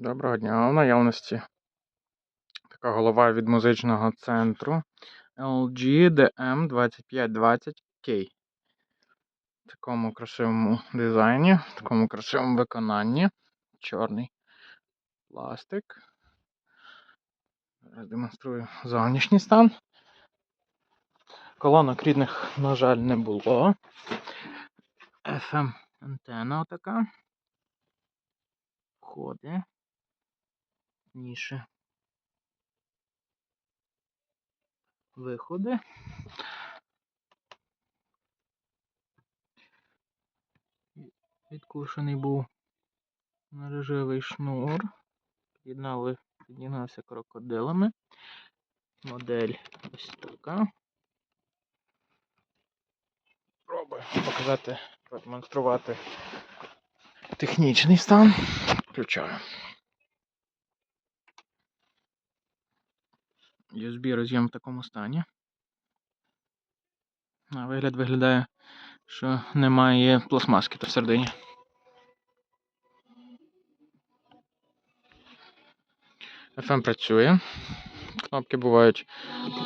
Доброго дня. У наявності така голова від музичного центру LG DM2520K. В такому красивому дизайні, в такому красивому виконанні. Чорний пластик. Зараз демонструю зовнішній стан. Колонок рідних, на жаль, не було. FM антенна отака. Входи. Ніші. Виходи. Відкушений був мережевий шнур. Під'єднали, під'єднався крокодилами. Модель ось така. Пробую показати, продемонструвати технічний стан. Включаю. USB роз'єм в такому стані. На вигляд виглядає, що немає пластмаски тут всередині. FM працює. Кнопки бувають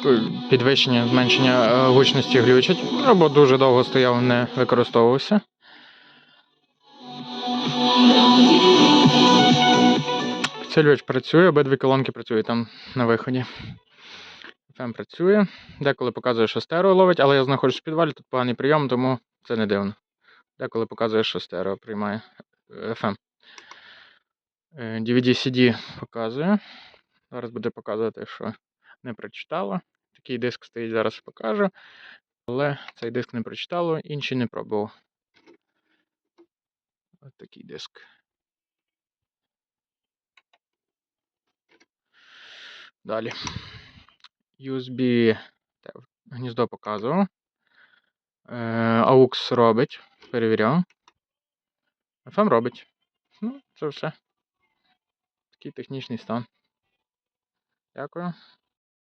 е, підвищення, зменшення е, гучності глючать, або дуже довго стояв, не використовувався. Підсилювач працює, обидві колонки працюють там на виході. FM працює. Деколи показує, що ловить, але я знаходжусь в підвалі, тут поганий прийом, тому це не дивно. Деколи показує, що стерео приймає е, FM. Е, DVD-CD показує. Зараз буде показувати, що не прочитало. Такий диск стоїть, зараз покажу. Але цей диск не прочитало, інші не пробував. Ось такий диск. Далі. USB гніздо показував. Е, AUX робить. Перевіряв. FM робить. Ну, це все. Такий технічний стан. Дякую.